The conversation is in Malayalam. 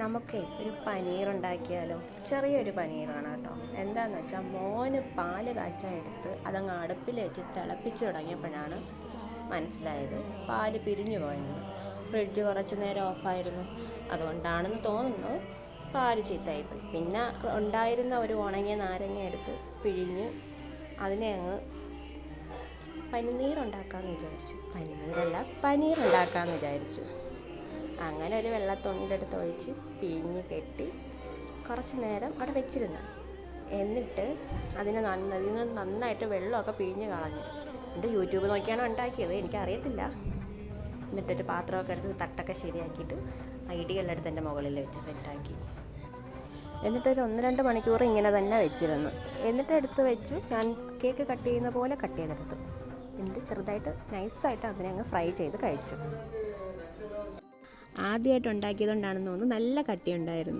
നമുക്കേ ഒരു പനീർ ഉണ്ടാക്കിയാലോ ചെറിയൊരു പനീറാണ് കേട്ടോ. എന്താണെന്ന് വെച്ചാൽ മോന് പാൽ കാച്ചാൻ എടുത്ത് അതങ്ങ് അടുപ്പിൽ വെച്ച് തിളപ്പിച്ച് തുടങ്ങിയപ്പോഴാണ് മനസ്സിലായത് പാൽ പിരിഞ്ഞു പോയെന്ന്. ഫ്രിഡ്ജ് കുറച്ച് നേരം ഓഫായിരുന്നു. അതുകൊണ്ടാണെന്ന് തോന്നുന്നു പാൽ ചീത്തയായിപ്പോയി. പിന്നെ ഉണ്ടായിരുന്ന ഒരു ഉണങ്ങിയ നാരങ്ങ എടുത്ത് പിഴിഞ്ഞ് അതിനെ അങ്ങ് പനിനീർ ഉണ്ടാക്കാമെന്ന് വിചാരിച്ചു. പനിനീരല്ല പനീർ ഉണ്ടാക്കാമെന്ന് വിചാരിച്ചു. അങ്ങനെ ഒരു വെള്ളത്തുണിയിലെടുത്ത് ഒഴിച്ച് പിഴിഞ്ഞ് കെട്ടി കുറച്ച് നേരം അവിടെ വെച്ചിരുന്നു. എന്നിട്ട് അതിനെ നന്ന അതിൽ നിന്ന് നന്നായിട്ട് വെള്ളമൊക്കെ പിഴിഞ്ഞ് കളഞ്ഞു. എന്നിട്ട് യൂട്യൂബ് നോക്കിയാണ് ഉണ്ടാക്കിയത്. എനിക്കറിയത്തില്ല. എന്നിട്ടൊരു പാത്രമൊക്കെ എടുത്ത് തട്ടൊക്കെ ശരിയാക്കിയിട്ട് ഐഡിയെല്ലാം എടുത്ത് എന്റെ മുകളിൽ വെച്ച് സെറ്റാക്കി. എന്നിട്ടൊരു ഒന്ന് രണ്ട് മണിക്കൂർ ഇങ്ങനെ തന്നെ വെച്ചിരുന്നു. എന്നിട്ട് എടുത്ത് വെച്ചു. ഞാൻ കേക്ക് കട്ട് ചെയ്യുന്ന പോലെ കട്ട് ചെയ്തെടുത്തു. എന്നിട്ട് ചെറുതായിട്ട് നൈസായിട്ട് അതിനെ അങ്ങ് ഫ്രൈ ചെയ്ത് കഴിച്ചു. ആദ്യമായിട്ട് ഉണ്ടാക്കിയതുകൊണ്ടാണെന്ന് തോന്നുന്നു. നല്ല കട്ടിയുണ്ടായിരുന്നു.